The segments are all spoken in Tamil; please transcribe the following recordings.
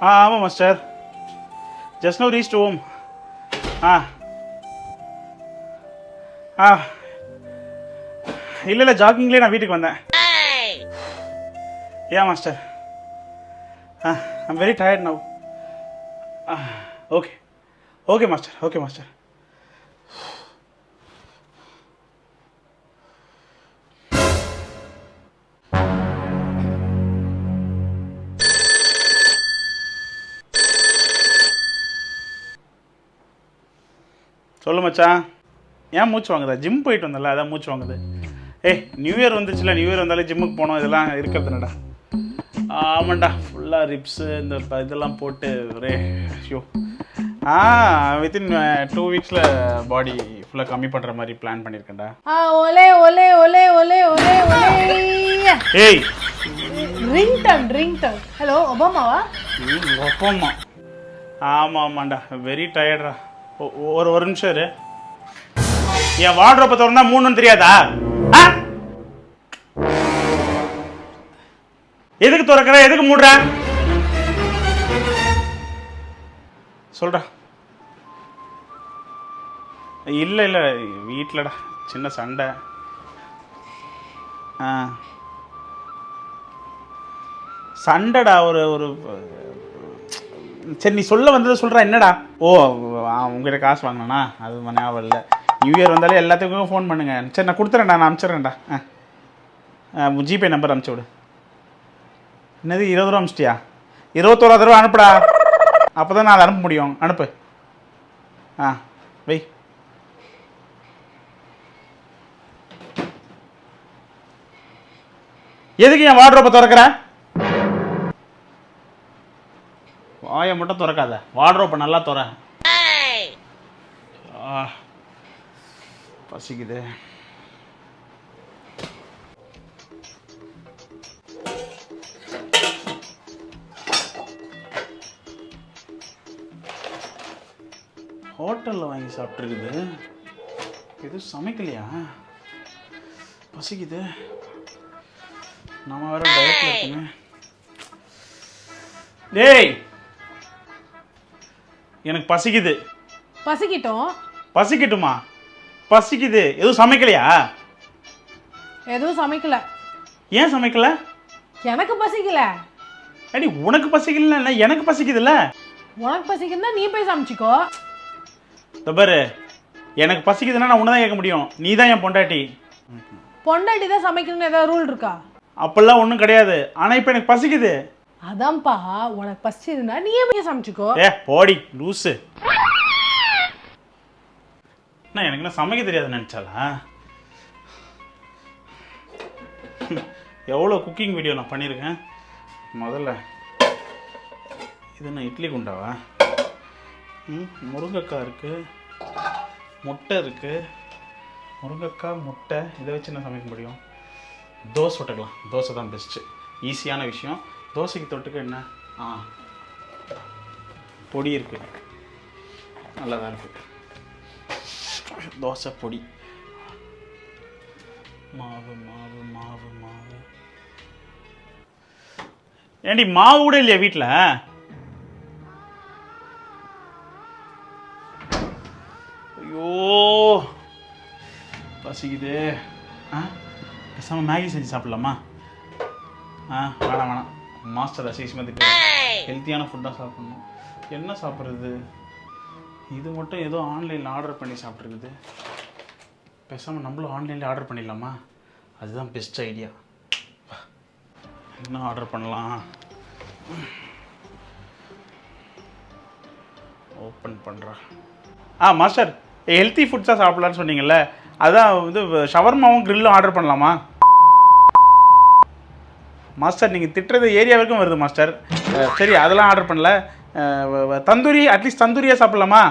ஆ ஆமாம் master just no reach home ஆ. ஆ. இல்லை இல்லை ஜாக்கிங்லேயே நான் வீட்டுக்கு வந்தேன். ஏன் master ah I'm very tired now okay okay master okay master சொல்லு மச்சான் ஏன் மூச்சு வாங்குதா? ஜிம் போயிட்டு வந்தல அதான் மூச்சு வாங்குது. ஏய் நியூ இயர் வந்துச்சுல நியூ இயர் வந்தாலே ஜிம்முக்கு போனோம் இதெல்லாம் இருக்கிறதுனடா ஆமாண்டா ஃபுல்லாக ரிப்ஸு இந்த இதெல்லாம் போட்டு ஒரே ஐயோ. ஆ வித்தின் டூ வீக்ஸில் பாடி ஃபுல்லாக கம்மி பண்ணுற மாதிரி பிளான் பண்ணியிருக்கேன்டா ஆ ஒலே ஒலே ஒலே ஒலே ஒலே ஒலே. ஏய். ரிங் டன் ரிங் டன் ஹலோ ஒபாமாவா ஒப்பம்மா ஆமாம் ஆமாண்டா வெரி டயர்டா ஒரு ஒரு நிமிஷம் இரு. என் வார்ட்ரோப்பை திறந்தா மூணுன்னு தெரியாதா? ஆ? எதுக்கு திறக்கிற? எதுக்கு மூடுற? சொல்கிறா இல்லை இல்லை. வீட்டிலடா சின்ன சண்டை. ஆ. சண்டைடா. ஒரு ஒரு சரி நீ சொல்ல வந்ததை சொல்கிறா என்னடா? ஓ ஆ, உங்ககிட்ட காசு வாங்கினேண்ணா அது ஞாபகம் இல்லை. நியூ இயர் வந்தாலே எல்லாத்துக்கும் ஃபோன் பண்ணுங்க. சரி நான் கொடுத்துறேன்டா நான் அனுப்பிச்சிட்றேன்டா ஆ. ஆ, ஜிபே நம்பர் அனுப்பிச்சி விடு. என்னது இருபது ரூபா அனுப்பிச்சிட்டியா இருபத்தோரா தடவை அனுப்புடா. அப்போ தான் நான் அதை அனுப்ப முடியும். அனுப்பு. ஆ வை. எதுக்கு என் வார்ட்ரோப்பை திறக்கிற? வாயை மட்டும் திறக்காத. வார்ட்ரோப்பை நல்லா திற. பசிக்குது. ஹோட்டலில் வாங்கி சாப்பிட்ருக்குது எதுவும் சமைக்கலையா? பசிக்குது. நம்ம வேற இருக்குங்க டேய். எனக்கு பசிக்குது. பசிக்கிட்டோம். பசிக்கட்டுமா? பசிக்குது. எதுவும் சமைக்கலையா? எதுவும் சமைக்கல. ஏன் சமைக்கல? எனக்கு பசிக்கல. அடி உனக்கு பசிக்கல எனக்கு பசிக்குதுல்ல. உனக்கு பசிக்குதுன்னா நீ போய் சமைச்சிக்கோ. இதோ பாரு எனக்கு பசிக்குதுன்னா நான் உன்னை தான் கேட்க முடியும். நீ தான் என் பொண்டாட்டி. பொண்டாட்டி தான் சமைக்கணும்னு ஏதாவது ரூல் இருக்கா? அப்பெல்லாம் ஒன்றும் கிடையாது. ஆனால் இப்போ எனக்கு பசிக்குது. அதான்ப்பா உனக்கு பசிச்சதுன்னா நீயே போய் சமைச்சிக்கோ. ஏ போடி லூசு. நான் எனக்கு என்ன சமைக்க தெரியாது நினச்சாலா எவ்வளோ குக்கிங் வீடியோ நான் பண்ணியிருக்கேன்? முதல்ல இது என்ன இட்லி குண்டாவா? ம் முருங்கைக்காய் இருக்குது முட்டை இருக்குது முருங்கைக்காய் முட்டை இதை வச்சு என்ன சமைக்க முடியும்? தோசை விட்டுக்கலாம் தோசை தான் பெஸ்ட்டு ஈஸியான விஷயம். தோசைக்கு தொட்டுக்க என்ன? ஆ பொடி இருக்குது நல்லா தான் இருக்குது தோசை பொடி. மாவு மாவு மாவு மாவு. ஏண்டி மாவு கூட இல்லையா வீட்டில் ஐயோ பசிக்குது. ஆ? பேசாமல் மேகி செஞ்சு சாப்பிடலாமா? ஆ வேணாம் வேணாம். மாஸ்டர் அசீஸ்மத்துக்கு ஹெல்த்தியான ஃபுட்டாக சாப்பிடணும். என்ன சாப்பிட்றது? இது மட்டும் ஏதோ ஆன்லைனில் ஆர்டர் பண்ணி சாப்பிட்ருக்குது பேசாமல் நம்மளும் ஆன்லைனில் ஆர்டர் பண்ணிடலாமா? அதுதான் பெஸ்ட் ஐடியா என்ன ஆர்டர் பண்ணலாம்? ஓப்பன் பண்ணுறா ஆ மாஸ்டர் ஹெல்த்தி ஃபுட்ஸாக சாப்பிட்லான்னு சொன்னீங்கல்ல அதான் வந்து ஷவர்மாவும் கிரில்லும் ஆர்டர் பண்ணலாமா? மாஸ்டர் நீங்கள் திட்டுறது ஏரியா வரைக்கும் வருது மாஸ்டர் சரி அதெல்லாம் ஆர்டர் பண்ணல. தந்தூரி அட்லீஸ்ட் தந்தூரியே சாப்பிட்லாமா?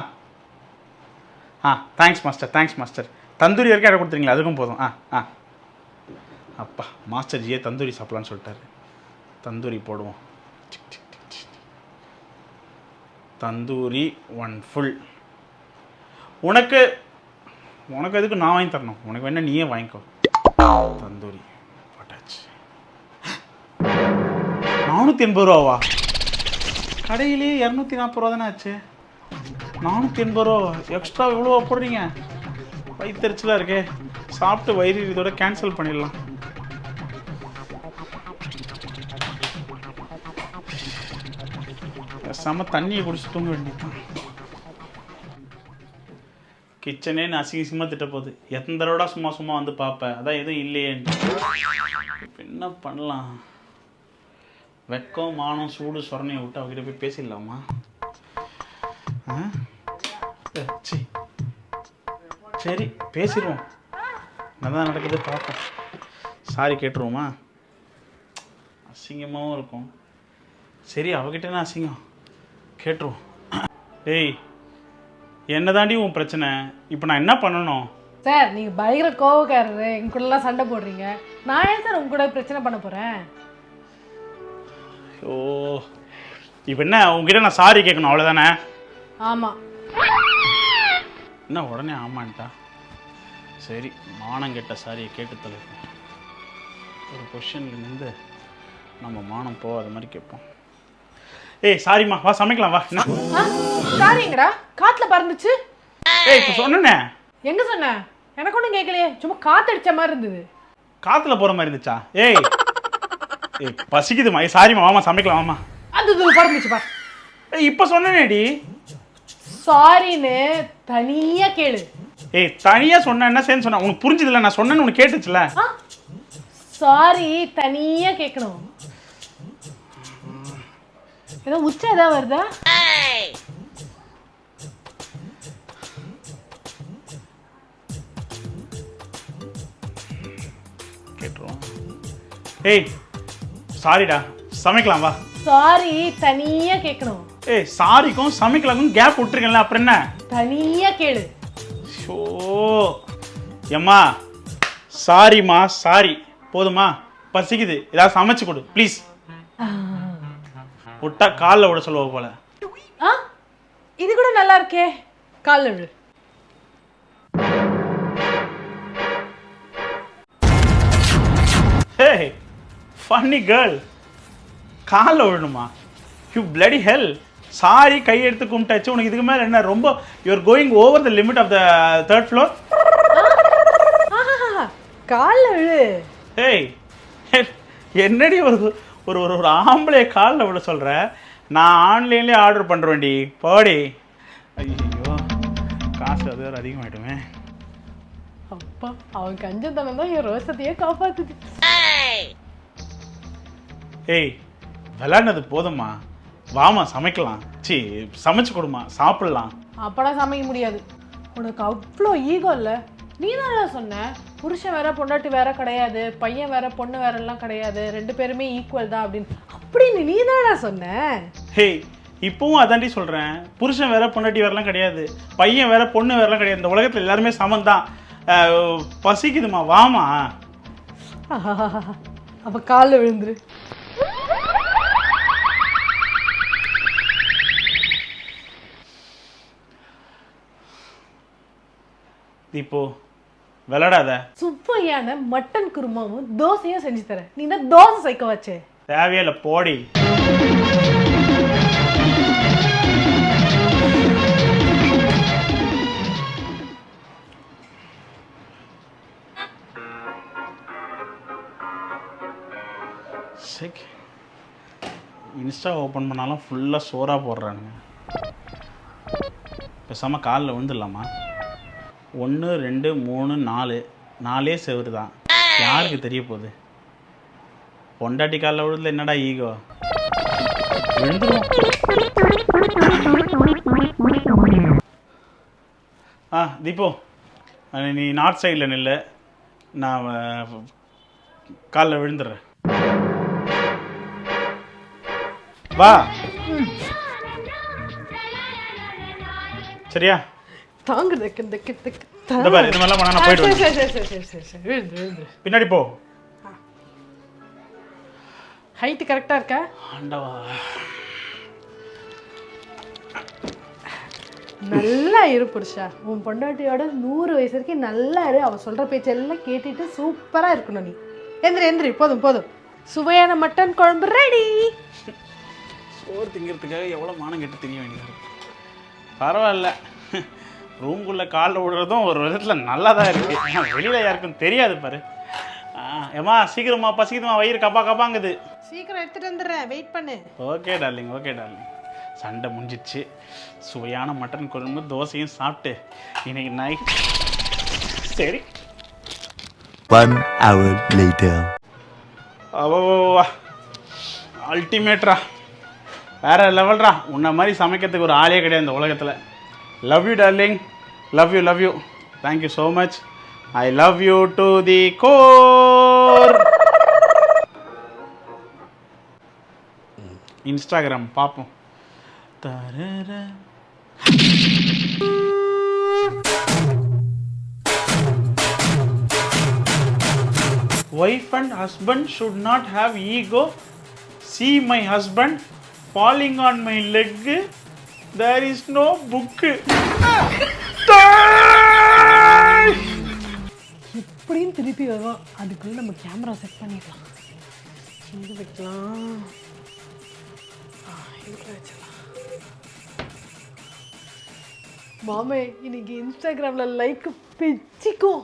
ஆ thanks master thanks master tandoori வரைக்கும் இடம் கொடுத்துருங்களா அதுக்கும் போதும். ஆ ஆ. அப்பா மாஸ்டர் ஜியே தந்தூரி சாப்பிட்லான்னு சொல்லிட்டாரு. தந்தூரி போடுவோம். தந்தூரி ஒன் ஃபுல் உனக்கு உனக்கு எதுக்கு நான் வாங்கி தரணும்? உனக்கு வேணால் நீயே வாங்கிக்கோ. தந்தூரி போட்டாச்சு நானூற்றி எண்பது ரூபாவா? கடையிலேயே இரநூத்தி நாற்பது ரூபா தானே ஆச்சு? நானூற்றி எண்பது ரூபா. எக்ஸ்ட்ரா இவ்வளோ போடுறீங்க? வயிற்றுச்சலாக இருக்கே. சாப்பிட்டு வயிறு இதோட கேன்சல் பண்ணிடலாம். செம தண்ணியை குடிச்சு தூங்க வேண்டியதுதான் கிச்சனே நான் திட்ட போகுது. எத்தனை தடவை சும்மா சும்மா வந்து பார்ப்பேன் அதான் எதுவும் இல்லையேன்னு. என்ன பண்ணலாம்? வெட்கம் மானம் சூடு சொரணையை விட்டு அவகிட்ட போய் பேசிடலாமா? ஆ? சரி பேசிடுவோம். என்னதான் நடக்குது பார்ப்போம். சாரி கேட்டுருவோமா? அசிங்கமாகவும் இருக்கும். சரி அவகிட்ட என்ன அசிங்கம்? கேட்டுருவோம். ஏய் என்ன தாண்டி உன் பிரச்சனை? இப்போ நான் என்ன பண்ணணும்? சார் நீங்கள் பயங்கர கோவக்காரரு. என் கூடலாம் சண்டை போடுறீங்க. நான் ஏன் சார் உங்க கூட பிரச்சனை பண்ண போகிறேன் ஓ இப்போ என்ன? உங்ககிட்ட நான் சாரி கேட்கணும் அவ்வளோதானே ஆமா. என்ன உடனே ஆமான்ட்டா? சரி மானம் கெட்ட சாரியை கேட்டு தொலைப்போம் ஒரு கொஷனில் நின்று நம்ம மானம் போகாத மாதிரி கேட்போம். ஏய் சாரிம்மா வா சமைக்கலாம் வா என்ன? சாரிங்கடா காத்துல பறந்துச்சு. ஏய் இப்போ சொன்னேனே? எங்க சொன்ன? எனக்கு ஒன்றும் கேட்கலையே சும்மா காத்தடிச்ச மாதிரி இருந்தது. காற்றுல போகிற மாதிரி இருந்துச்சா? ஏய் பசிக்குதுமா ஏய் சாரிம்மா வாமா சமைக்கலாம் வாமா அது இது பறந்துச்சு பா. ஏய் இப்போ சொன்னேனேடி. சாரின்னு தனியா கேளு. ஏய் தனியாக சொன்னேன் என்ன சேர்ந்து சொன்னேன் உனக்கு புரிஞ்சுதுல நான் சொன்னேன்னு உனக்கு கேட்டுச்சுல சாரி தனியா கேட்கணும் ஏதோ உச்சம் ஏதாவது வருதா? கேட்டுருவோம். ஏய் சாரிடா சமைக்கலாம் வா. சாரி தனியா கேட்கணும் ஏய் சாரிக்கும் சமைக்கலாக்கும் கேப் விட்டுருக்கேன்ல அப்புறம் என்ன? தனியா கேளு. ஷோ. எம்மா சாரிம்மா சாரி. போதுமா பசிக்குது. ஏதாவது சமைச்சு கொடு ப்ளீஸ் விட்டா காலில் விட சொல்லுவ போல. ஆ? இது கூட நல்லா இருக்கே. கால்ல விழு ஹே. ஃபன்னி கேர்ள் காலில் விழணுமா? யூ பிளடி ஹெல் சாரி கை எடுத்து கும்பிட்டாச்சு. உனக்கு இதுக்கு மேலே என்ன ரொம்ப you are going over the limit of the third floor கால்ல விழு. ஏய் என்னடி ஒரு ஒரு ஒரு ஒரு ஆம்பளைய காலில் விட சொல்கிற நான் ஆன்லைன்லேயே ஆர்டர் பண்ணுறேன்டி போடி. ஐயோ காசு அது வேறு அதிகமாகிட்டுமே அப்பா அவன் கஞ்சத்தனம் தான் என் ரோசத்தையே காப்பாத்துது. ஏய் விளாட்னது போதும்மா. வாமா சமைக்கலாம். சி சமைச்சு கொடுமா சாப்பிட்லாம். அப்படா சமைக்க முடியாது. உனக்கு அவ்வளோ ஈகோ இல்லை. நீ தான் சொன்ன. புருஷன் வேற பொண்டாட்டி வேற கிடையாது. பையன் வேற பொண்ணு வேற எல்லாம் கிடையாது. ரெண்டு பேருமே ஈக்குவல் தான் அப்படின்னு. அப்படின்னு நீ தானடா சொன்ன. ஹேய் இப்பவும் அதாண்டி சொல்கிறேன் புருஷன் வேற பொண்டாட்டி வேறலாம் கிடையாது. பையன் வேற பொண்ணு வேறலாம் கிடையாது. இந்த உலகத்தில் எல்லாருமே சமந்தான் அஹ், பசிக்குதுமா வாமா அப்ப காலில் விழுந்துரு. இப்போ விளாடாத சுவையான மட்டன் குருமாவும் தோசையும் செஞ்சு தரேன். நீ தான் தோசை சைக்க வச்சே. தேவையே இல்லை போடி. சிக் இன்ஸ்டா ஓப்பன் பண்ணாலும் ஃபுல்லாக சோறாக போடுறானுங்க. பேசாமல் காலில் விழுந்துடலாமா? ஒன்று ரெண்டு மூணு நாலு. நாலே செவரு தான். யாருக்கு தெரிய போகுது? பொண்டாட்டி காலில் விழுதுல என்னடா ஈகோ? ஆ தீபோ நீ நார்த் சைடில் நில்லு. நான் காலில் விழுந்துடுறேன். வா. சரியா? தாங்கு தக்கு தக்கு தக்கு இந்த பாரு இந்த மாதிரிலாம் பண்ணா நான் போயிட்டு சரி சரி சரி சரி சரி சரி விழுந்து விழுந்து பின்னாடி போ. ஹைட்டு கரெக்டாக இருக்கா? ஆண்டவா. நல்லா இரு புருஷா. உன் பொண்டாட்டியோட நூறு வயசு வரைக்கும் நல்லா இரு. அவ சொல்ற பேச்செல்லாம் கேட்டுட்டு சூப்பரா இருக்கணும் நீ. எந்திரி எந்திரி போதும் போதும். சுவையான மட்டன் குழம்பு ரெடி சோறு திங்கிறதுக்காக எவ்வளோ மானம் கெட்டு திங்க வேண்டியதாக இருக்கு. பரவாயில்ல. ரூம்குள்ளே காலில் விடுறதும் ஒரு விதத்தில் நல்லா தான் இருக்குது வெளியில் யாருக்கும் தெரியாது பாரு. ஆ, ஏம்மா சீக்கிரமா பசிக்குதுமா வயிறு கப்பா கப்பாங்குது. சீக்கிரம் எடுத்துட்டு வந்துடுறேன் வெயிட் பண்ணு. ஓகே டார்லிங் ஓகே டார்லிங் சண்டை முடிஞ்சிடுச்சு சுவையான மட்டன் குழம்பு தோசையும் சாப்பிட்டு இன்னைக்கு நைட் சரி. Hour later. அவா அல்டிமேட்ரா வேற லெவல்ரா. உன்ன மாதிரி சமைக்கிறதுக்கு ஒரு ஆளே கிடையாது இந்த உலகத்தில். Love you darling love you love you thank you so much I love you to the core Instagram பார்ப்போம் தரர. Wife and husband should not have ego see my husband falling on my leg there is no book எப்படியும் திருப்பி வருவோம் அதுக்குள்ளே நம்ம கேமரா செட் பண்ணிடலாம். எங்க வைக்கலாம். மாமே இன்னைக்கு இன்ஸ்டாகிராமில் லைக் பிச்சிக்கும்.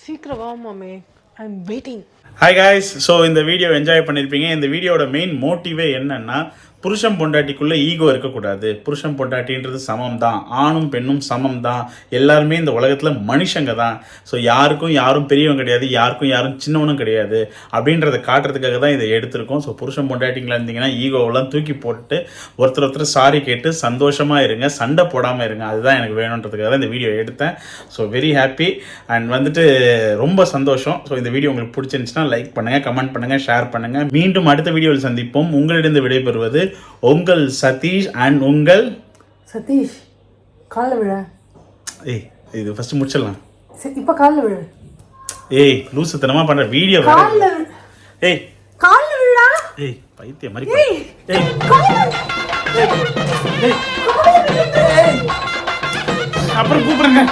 சீக்கிரம் வா மாமே. I am waiting hi guys so இந்த வீடியோ என்ஜாய் பண்ணியிருப்பீங்க இந்த வீடியோட மெயின் மோட்டிவே என்னன்னா புருஷன் பொண்டாட்டிக்குள்ளே ஈகோ இருக்கக்கூடாது. புருஷன் பொண்டாட்டின்றது சமம் தான் ஆணும் பெண்ணும் சமம் தான் எல்லாருமே இந்த உலகத்தில் மனுஷங்க தான். ஸோ யாருக்கும் யாரும் பெரியவங்க கிடையாது. யாருக்கும் யாரும் சின்னவனும் கிடையாது. அப்படின்றத காட்டுறதுக்காக தான் இதை எடுத்திருக்கோம். ஸோ புருஷன் பொண்டாட்டிங்களா இருந்தீங்கன்னா ஈகோவெல்லாம் தூக்கி போட்டு ஒருத்தர் ஒருத்தர் சாரி கேட்டு சந்தோஷமாக இருங்க. சண்டை போடாமல் இருங்க. அதுதான் எனக்கு வேணுன்றதுக்காக தான் இந்த வீடியோ எடுத்தேன். ஸோ வெரி ஹாப்பி அண்ட் வந்துட்டு ரொம்ப சந்தோஷம். ஸோ இந்த வீடியோ உங்களுக்கு பிடிச்சிருந்துச்சுன்னா லைக் பண்ணுங்கள் கமெண்ட் பண்ணுங்கள் ஷேர் பண்ணுங்கள் மீண்டும் அடுத்த வீடியோவில் சந்திப்போம். உங்களிடம் விடைபெறுவது உங்கள் சதீஷ் அண்ட் உங்கள் சதீஷ் காலில் விழ. ஏய் இது ஃபஸ்ட்டு முடிச்சிடலாம். இப்போ காலில் விழ. ஏய் லூசுத்தனமாக பண்ணுற வீடியோ காலில் ஏய். காலில் விழா ஏய் பைத்தியம் மாதிரி பண்ணு. ஏய். அப்புறம் கூப்பிடுங்க.